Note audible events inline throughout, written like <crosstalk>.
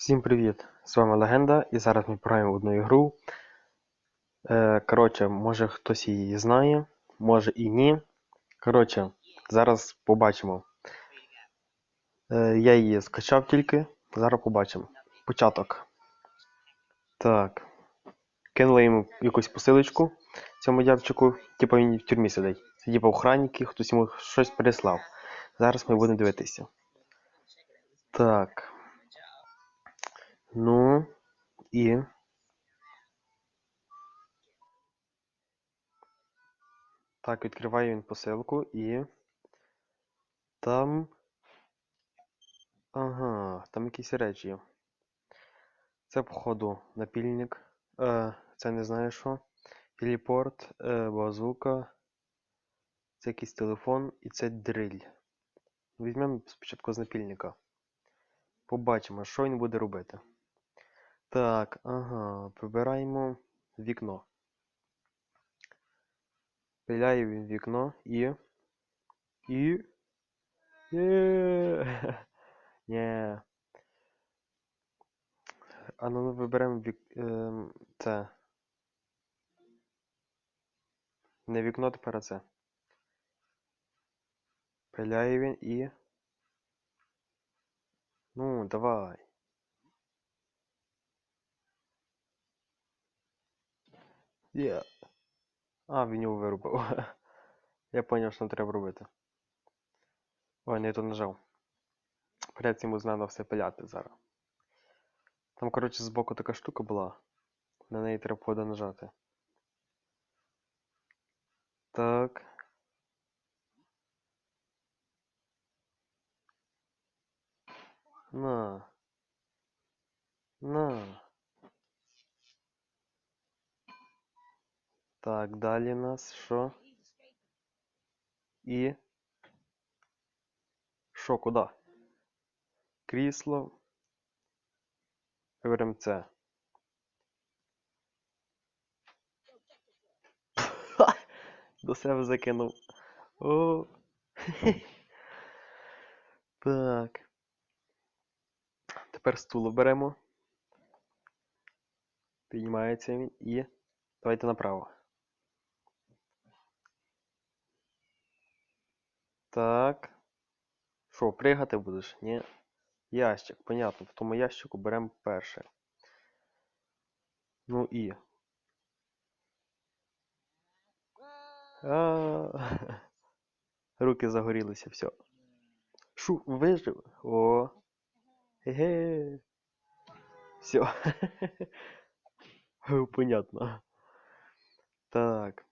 Всім привіт! З вами Легенда, і зараз ми пограємо в одну ігру. Е, коротше, може хтось її знає, може і ні. Коротше, зараз побачимо. Е, я її скачав тільки, зараз побачимо. Початок. Так. Кинули йому якусь посилочку цьому дявчику, типу він в тюрмі сидить. Це типу охранники, хтось йому щось переслав. Зараз ми будемо дивитися. Так. Ну і. Так, відкриває він посилку і. Там. Ага, там якісь речі. Це, походу, напільник. Е, це не знаю що. Телепорт, е, базука. Це якийсь телефон і це дриль. Візьмемо спочатку з напільника. Побачимо, що він буде робити. Так, ага, вибираємо вікно. Пиляє він вікно і. І. <laughs> Є. Ні. А ну ми виберемо вік... ем, це. Не вікно тепер, це. Пиляє він і. Ну, давай. Є. А, він його вирубав. <laughs> Я поняв, що нам треба робити. Ой, не то нажав. Придеться йому знано все пиляти зараз. Там, коротше, збоку така штука була. На неї треба буде нажати. Так. На. На. Так, далі нас що? І. Що, куди? Крісло. Виберемо це. <laughs> До себе закинув. О. <laughs> Так. Тепер стул беремо. Піднімається він і. Давайте направо. Так. Що, пригати будеш? Ні. Ящик, понятно. В тому ящику беремо перше. Ну і. А, <laughs> Руки загорілися, все. Шу, вижив. О. Ге. Все. <laughs> Понятно. Так.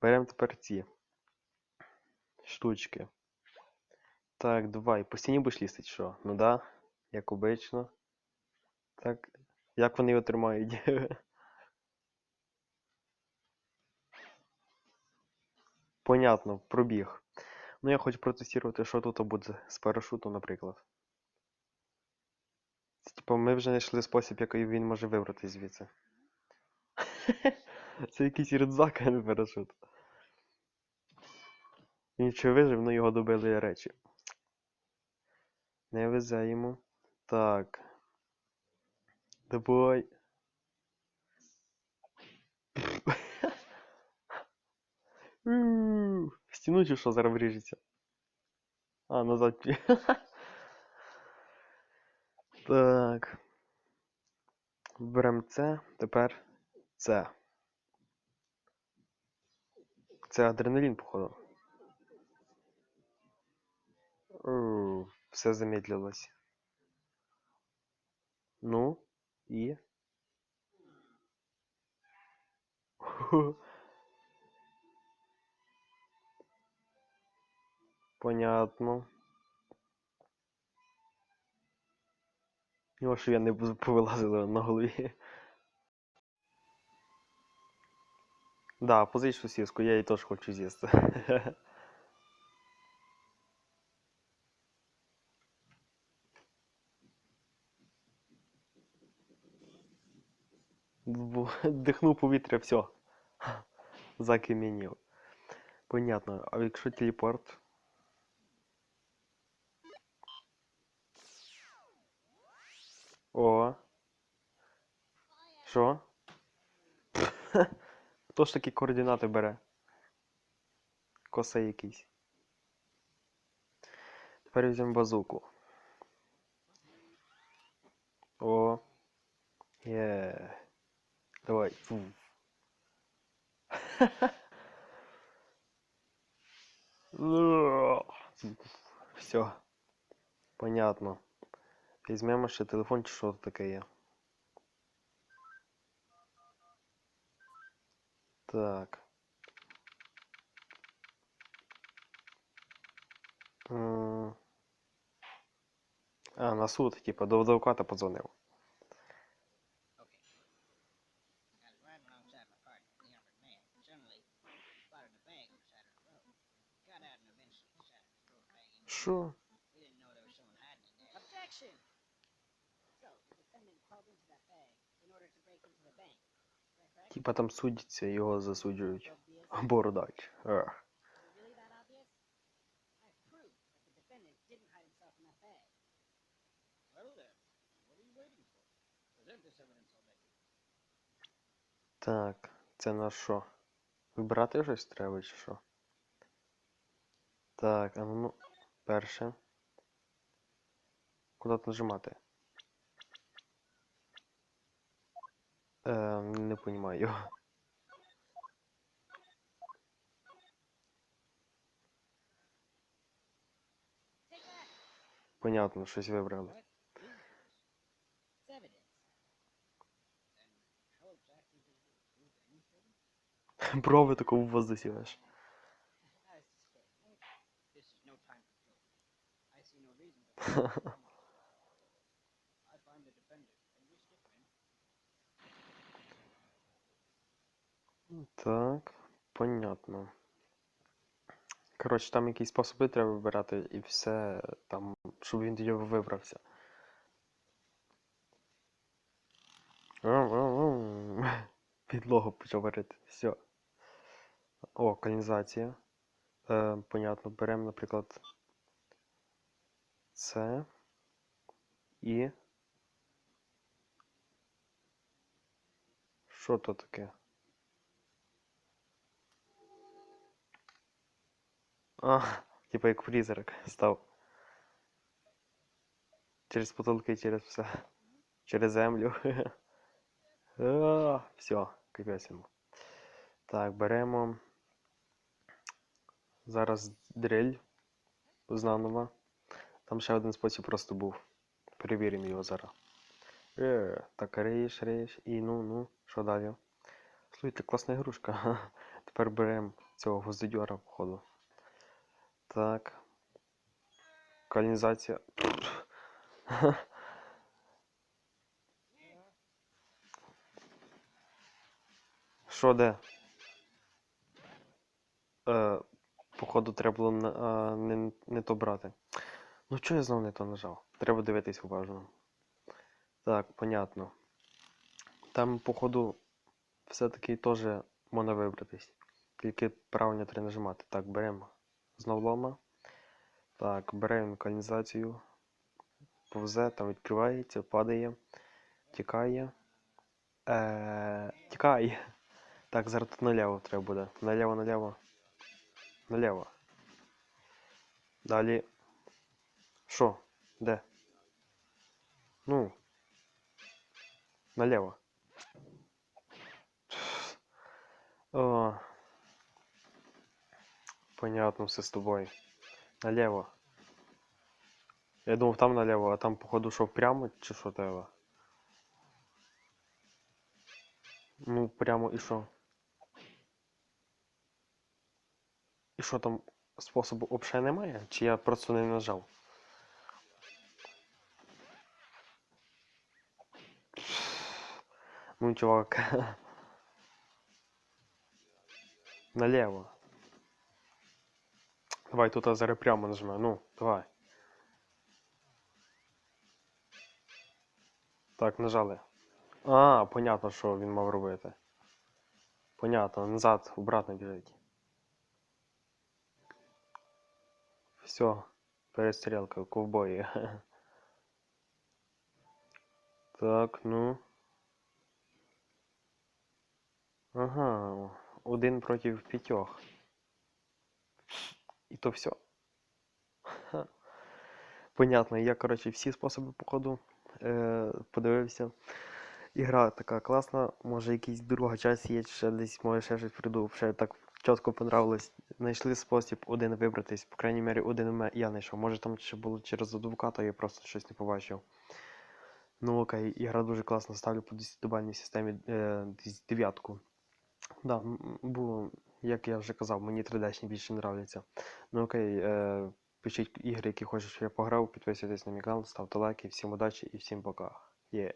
Беремо тепер ці штучки. Так, давай. По стіні будеш лізти, що? Ну да, як обично. Так. Як вони його тримають? <laughs> Понятно, пробіг. Ну я хочу протестувати, що тут буде з парашутом, наприклад. Це, типу, ми вже знайшли спосіб, який він може вибратись звідси. <laughs> Це якийсь рюкзак, а не парашут. Він ще вижив, ну його добили речі. Не везе. Так. Давай. Стіну чи що зараз вріжеться? А, назад. <laughs> Так. Беремо це, тепер це. Це адреналін, походу. Все замедлилось. Ну, і. <laughs> Понятно. Його що я не повилазили на голові. Да, позич сосиску, я її теж хочу з'їсти. <laughs> <laughs> Дихнув повітря, все. <laughs> Закам'янів. Понятно. А якщо телепорт? О. Що? <laughs> Хто ж такі координати бере? Коса якийсь. Тепер візьмемо базуку. О. Є. Давай. Все. Понятно. Візьмемо ще телефон чи що таке є. Так. А, на суд, типа, до адвоката подзвонив. Waiting for? Present this evidence already. Так, це на що? Вибирати щось треба чи що? Так, а ну, перше. Куди нажимати? Е, не that! Понятно, щось вибрали. Брови тако в воздусі аж. I Так, понятно. Коротше, там якісь способи треба вибирати і все там, щоб він тоді вибрався. <laughs> Підлогу почав варити. Все. О, каналізація. Е, понятно, беремо, наприклад, це і. Що то таке? А, типа як призрак став. Через потолки, через все. Через землю. <laughs> Все, капець йому. Так, беремо. Зараз дрель знанова. Там ще один спосіб просто був. Перевіримо його зараз. Е, так, рейш, рейш. І ну, ну, що далі? Слухайте, класна ігрушка. <laughs> Тепер беремо цього гвоздодьора, походу. Так. Колонізація. Що <laughs> де? Е, походу, треба було а, не, не то брати. Ну чого я знову не то нажав? Треба дивитись уважно. Так, понятно. Там, походу, все-таки теж можна вибратись. Тільки правильно треба нажимати. Так, беремо знову лома. Так, беремо каналізацію. Повзе, там відкривається, падає, тікає. Е, тікає. Так, зараз тут наліво треба буде. Наліво, наліво. Наліво. Далі. Що? Де? Ну. Наліво. О. Понятно все з тобою. Наліво. Я думав там наліво, а там походу що прямо чи що треба? Ну, прямо і що? І що там способу взагалі немає? Чи я просто не нажав? Ну, чувак. <laughs> Наліво. Давай тут зараз прямо нажмемо. Ну, давай. Так, нажали. А, понятно, що він мав робити. Понятно, назад, обратно біжить. Все, перестрілка, ковбої. <laughs> Так, ну. Ага, один проти п'ятьох. І то все. Понятно, я, коротше, всі способи походу е, подивився. Ігра така класна, може якийсь друга часть є, ще десь може ще щось придумав, ще так чітко понравилось. Знайшли спосіб один вибратись, по крайній мірі, один я знайшов. Може там ще було через адвоката, я просто щось не побачив. Ну окей, ігра дуже класна, ставлю по 10-бальній системі е, дев'ятку. Да, було, як я вже казав, мені 3D більше нравляться. Ну окей, е, пишіть ігри, які хочеш, щоб я пограв, підписуйтесь на мій канал, ставте лайки, всім удачі і всім пока. Є.